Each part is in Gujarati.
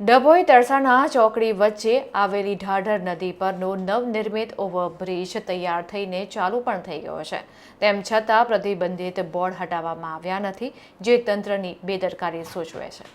ડભોઈ તરસાણા ચોકડી વચ્ચે આવેલી ઢાઢર નદી પરનો નવનિર્મિત ઓવરબ્રિજ તૈયાર થઈને ચાલુ પણ થઈ ગયો છે. તેમ છતાં પ્રતિબંધિત બોર્ડ હટાવવામાં આવ્યા નથી, જે તંત્રની બેદરકારી સૂચવે છે.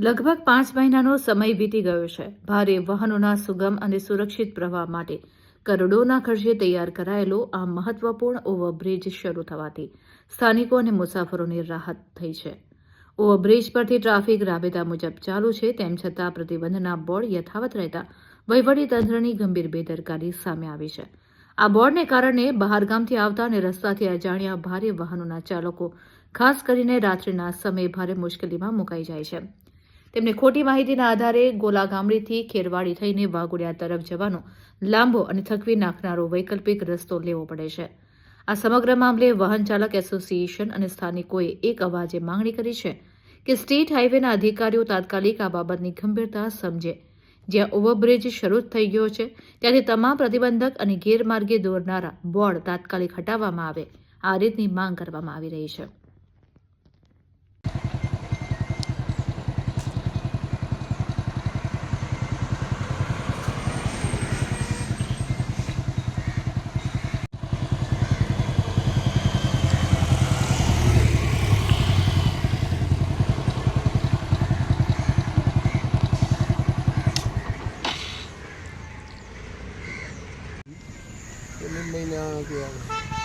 લગભગ પાંચ મહિનાનો સમય વીતી ગયો છે. ભારે વાહનોના સુગમ અને સુરક્ષિત પ્રવાહ માટે કરોડોના ખર્ચે તૈયાર કરાયેલો આ મહત્વપૂર્ણ ઓવરબ્રિજ શરૂ થવાથી સ્થાનિકો અને મુસાફરોની રાહત થઈ છે. ઓવરબ્રિજ પરથી ટ્રાફિક રાબેતા મુજબ ચાલુ છે, તેમ છતાં પ્રતિબંધના બોર્ડ યથાવત રહેતા વહીવટીતંત્રની ગંભીર બેદરકારી સામે આવી છે. આ બોર્ડને કારણે બહારગામથી આવતા અને રસ્તાથી અજાણ્યા ભારે વાહનોના ચાલકો, ખાસ કરીને રાત્રિના સમયે ભારે મુશ્કેલીમાં મુકાઈ જાય છે. તેમને ખોટી માહિતીના આધારે ગોલાગામડીથી ખેરવાડી થઈને વાઘોડિયા તરફ જવાનો લાંબો અને થકવી નાખનારો વૈકલ્પિક રસ્તો લેવો પડે છે. આ સમગ્ર મામલે વાહન ચાલક એસોસિએશન અને સ્થાનિકોએ એક અવાજે માંગણી કરી છે કે સ્ટેટ હાઈવેના અધિકારીઓ તાત્કાલિક આ બાબતની ગંભીરતા સમજે. જ્યાં ઓવરબ્રિજ શરૂ થઈ ગયો છે, ત્યાંથી તમામ પ્રતિબંધક અને ગેરમાર્ગે દોરનારા બોર્ડ તાત્કાલિક હટાવવામાં આવે. આ રીતની માંગ કરવામાં આવી રહી છે. 你们没两个。